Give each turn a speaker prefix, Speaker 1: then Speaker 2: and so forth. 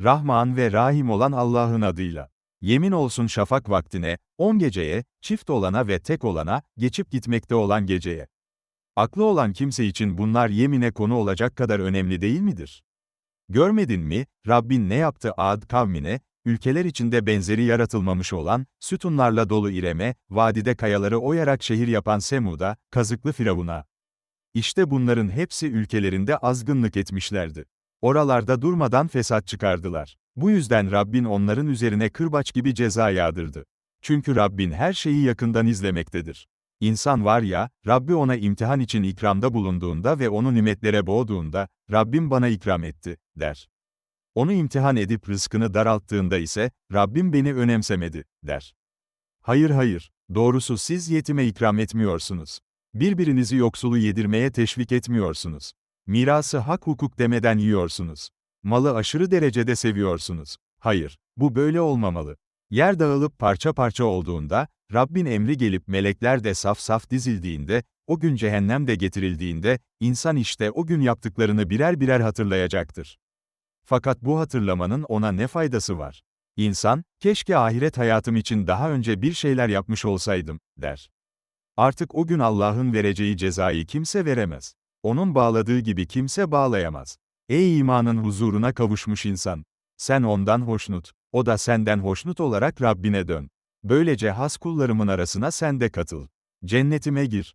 Speaker 1: Rahman ve Rahim olan Allah'ın adıyla. Yemin olsun şafak vaktine, on geceye, çift olana ve tek olana, geçip gitmekte olan geceye. Aklı olan kimse için bunlar yemine konu olacak kadar önemli değil midir? Görmedin mi, Rabbin ne yaptı Ad kavmine, ülkeler içinde benzeri yaratılmamış olan, sütunlarla dolu İrem'e, vadide kayaları oyarak şehir yapan Semud'a, kazıklı Firavun'a. İşte bunların hepsi ülkelerinde azgınlık etmişlerdi. Oralarda durmadan fesat çıkardılar. Bu yüzden Rabbin onların üzerine kırbaç gibi ceza yağdırdı. Çünkü Rabbin her şeyi yakından izlemektedir. İnsan var ya, Rabbi ona imtihan için ikramda bulunduğunda ve onu nimetlere boğduğunda, Rabbim bana ikram etti, der. Onu imtihan edip rızkını daralttığında ise, Rabbim beni önemsemedi, der. Hayır hayır, doğrusu siz yetime ikram etmiyorsunuz. Birbirinizi yoksulu yedirmeye teşvik etmiyorsunuz. Mirası hak hukuk demeden yiyorsunuz. Malı aşırı derecede seviyorsunuz. Hayır, bu böyle olmamalı. Yer dağılıp parça parça olduğunda, Rabbin emri gelip melekler de saf saf dizildiğinde, o gün cehennem de getirildiğinde, insan işte o gün yaptıklarını birer birer hatırlayacaktır. Fakat bu hatırlamanın ona ne faydası var? İnsan, keşke ahiret hayatım için daha önce bir şeyler yapmış olsaydım, der. Artık o gün Allah'ın vereceği cezayı kimse veremez. Onun bağladığı gibi kimse bağlayamaz. Ey imanın huzuruna kavuşmuş insan! Sen ondan hoşnut, o da senden hoşnut olarak Rabbine dön. Böylece has kullarımın arasına sen de katıl. Cennetime gir.